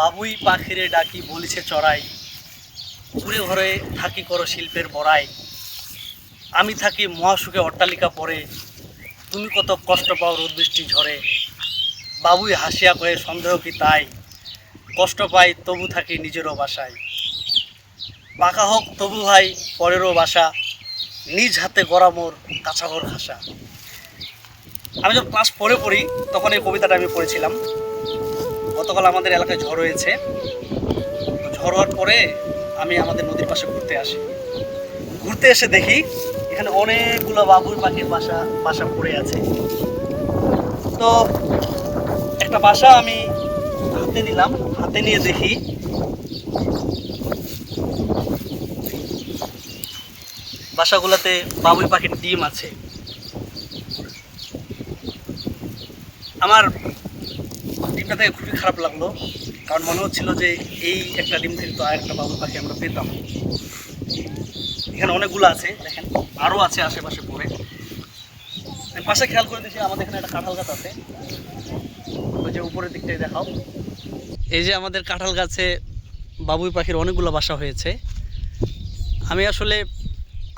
বাবুই পাখিরে ডাকি, বলিছে, চড়াই। ঘুরে ঘরে থাকি করো শিল্পের বড়াই। আমি থাকি মহাসুখে অট্টালিকা পরে। তুমি কত কষ্ট পাও রোদ বৃষ্টি ঝরে। বাবুই হাসিয়া কয়ে, সন্দেহ কি তাই? কষ্ট পাই, তবু থাকি নিজেরও বাসায়। পাকা হোক, তবু ভাই, পরেরও বাসা। নিজ হাতে গড়া মোর কাঁচাঘর ভাষা আমি যখন ক্লাস ফোরে পড়ি, তখন এই কবিতাটা আমি পড়েছিলাম। গতকাল আমাদের এলাকায় ঝড় হয়েছে। ঝড় হওয়ার পরে আমি আমাদের নদীর পাশে ঘুরতে আসি। ঘুরতে এসে দেখি এখানে অনেকগুলো বাবুই পাখির বাসা বাসা পড়ে আছে। তো একটা বাসা আমি হাতে নিলাম। হাতে নিয়ে দেখি বাসাগুলোতে বাবুই পাখির ডিম আছে। আমার ডিমটা থেকে খুবই খারাপ লাগল। কারণ মনে হচ্ছিল যে এই একটা ডিম থেকে তো আর একটা বাবুই পাখি আমরা পেতাম। এখানে অনেকগুলো আছে, দেখেন আরও আছে আশেপাশে পড়ে। পাশে খেয়াল করে দেখি, আমাদের এখানে একটা কাঁঠাল গাছ আছে। ওই যে উপরের দিকটাই দেখাও। এই যে আমাদের কাঁঠাল গাছে বাবুই পাখির অনেকগুলো বাসা হয়েছে। আমি আসলে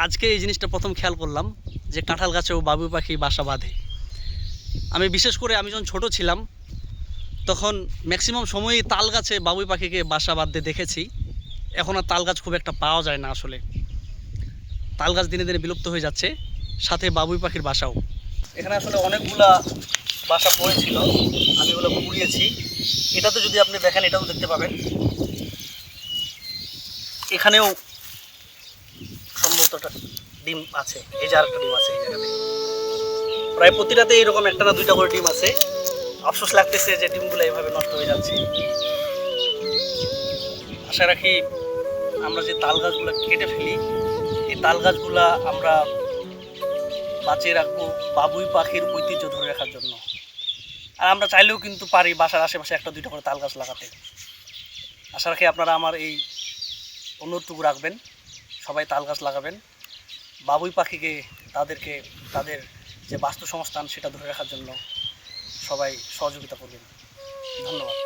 আজকে এই জিনিসটা প্রথম খেয়াল করলাম, যে কাঁঠাল গাছেও বাবুই পাখি বাসা বাঁধে। আমি বিশেষ করে আমি যখন ছোট ছিলাম তখন ম্যাক্সিমাম সময়ই তাল গাছে বাবুই পাখিকে বাসা বাঁধতে দেখেছি। এখন আর তাল গাছ খুব একটা পাওয়া যায় না আসলে। তাল গাছ দিনে দিনে বিলুপ্ত হয়ে যাচ্ছে, সাথে বাবুই পাখির বাসাও। এখানে আসলে অনেকগুলা বাসা পড়েছিল, আমি ওগুলো পুড়িয়েছি। এটাতে যদি আপনি দেখেন, এটাও দেখতে পাবেন। এখানেও সম্ভবত ডিম আছে, এই যে আরেকটা ডিম আছে এই জায়গাতে। প্রায় প্রতিটাতে এরকম একটা না দুইটা করে ডিম আছে। আফসোস লাগতেছে যে ডিমগুলো এইভাবে নষ্ট হয়ে যাচ্ছে। আশা রাখি আমরা যে তাল গাছগুলো কেটে ফেলি, এই তাল গাছগুলা আমরা বাঁচিয়ে রাখব বাবুই পাখির ঐতিহ্য ধরে রাখার জন্য। আর আমরা চাইলেও কিন্তু পারি বাসার আশেপাশে একটা দুইটা করে তাল গাছ লাগাতে। আশা রাখি আপনারা আমার এই অনুরোধটুকু রাখবেন, সবাই তাল গাছ লাগাবেন। বাবুই পাখিকে তাদেরকে, তাদের যে বাস্তু সংস্থান সেটা ধরে রাখার জন্য সবাই সহযোগিতা করবেন। ধন্যবাদ।